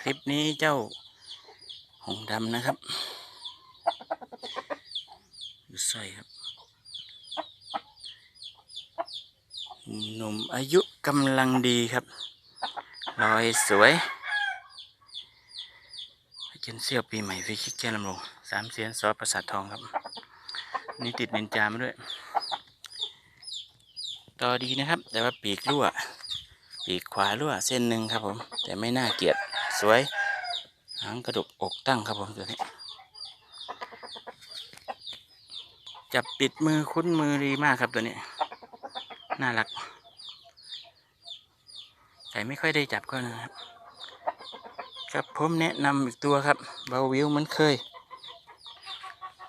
คลิปนี้เจ้าหงดำนะครับดูสร้อยครับหนุ่มอายุกำลังดีครับรอยสวยเจนเซี่ยวปีใหม่ฟิชิกแก้ลำลงสามเสียนซอสประสาททองครับ นี่ติดนินจามาด้วย ต่อดีนะครับ แต่ว่าปีกรั่ว ปีกขวารั่วเส้นหนึ่งครับผม แต่ไม่น่าเกลียด สวย หางกระดกอกตั้งครับผมตัวนี้จับปิดมือคุ้นมือดีมากครับตัวนี้ น่ารักไก่ไม่ค่อยได้จับก็นะครับ ครับผมแนะนำอีกตัวครับเบาวิวเหมันเคย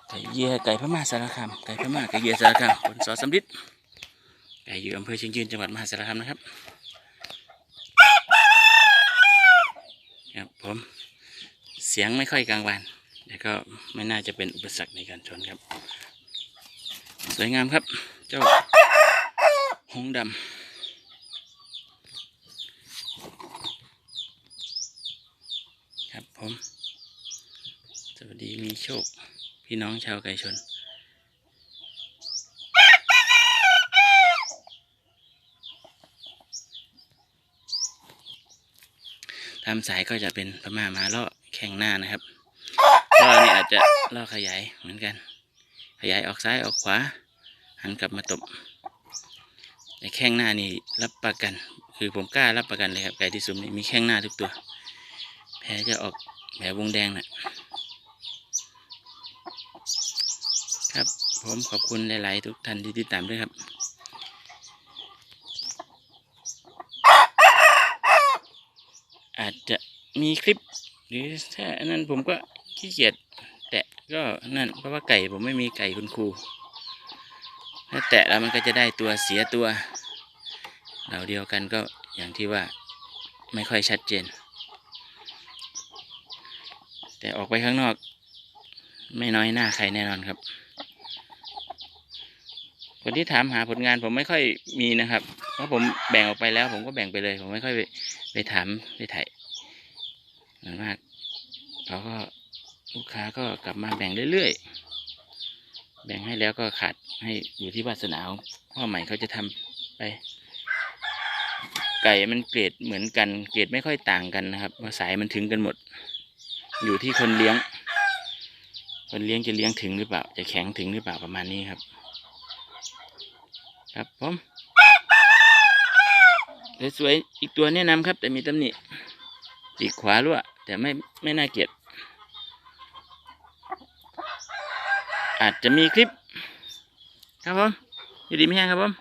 ไก่เยียไก่พม่าสารคามไก่พม่าไก่เยียสารคามคนสอสำริดไก่อยู่อำเภอเชียงยืนจังหวัดมหาสารคามนะครับ ครับผมเสียงไม่ค่อยกลางวันแต่ก็ไม่น่าจะเป็นอุปสรรคในการชนครับ สวยงามครับ เจ้าหงส์ดำครับผม สวัสดีมีโชค พี่น้องชาวไก่ชน ตามสายก็จะเป็นพม่ามาเลาะแข่งหน้านะครับล่อนี่อาจจะล่อขยายเหมือนกัน ขยายออกซ้ายออกขวา หันกลับมาตบแต่แข้งหน้านี่รับประกัน คือผมกล้ารับประกันเลยครับไก่ที่สุมนี่มีแข้งหน้าทุกตัวแผลจะออกแผลวงแดงนะ่ะครับผมขอบคุณหลาย ๆ ทุกท่านที่ติดตามด้วยครับ อาจจะ มีคลิป หรือถ้าอันนั้นผมก็ขี้เกียจแตะก็นั่นเพราะว่าไก่ผมไม่มีไก่คุณครูถ้าแตะแล้วมันก็จะได้ตัวเสียตัวเราเดียวกันก็อย่างที่ว่าไม่ค่อยชัดเจน แต่ออกไปข้างนอก ไม่น้อยหน้าใครแน่นอนครับ คนที่ถามหาผลงานผมไม่ค่อยมีนะครับ เพราะผมแบ่งออกไปแล้ว ผมก็แบ่งไปเลย ผมไม่ค่อยไปไปถามไปถ่าย ส่วนมากเขาก็ลูกค้าก็กลับมาแบ่งเรื่อยๆ แบ่งให้แล้วก็ขาดให้อยู่ที่วาสนาของพ่อใหม่เขาจะทำไป ไก่มันเกรดเหมือนกัน เกรดไม่ค่อยต่างกันนะครับว่าสายมันถึงกันหมด อยู่ที่คนเลี้ยง คนเลี้ยงจะเลี้ยงถึงหรือเปล่า จะแข็งถึงหรือเปล่าประมาณนี้ครับ ครับผมสวยๆอีกตัวแนะนำครับ แต่มีตำหนิปีกขวารั่ว แต่ไม่ไม่น่าเกลียด อาจจะมีคลิป ครับผมอยู่ดีไม่แห้งครับผม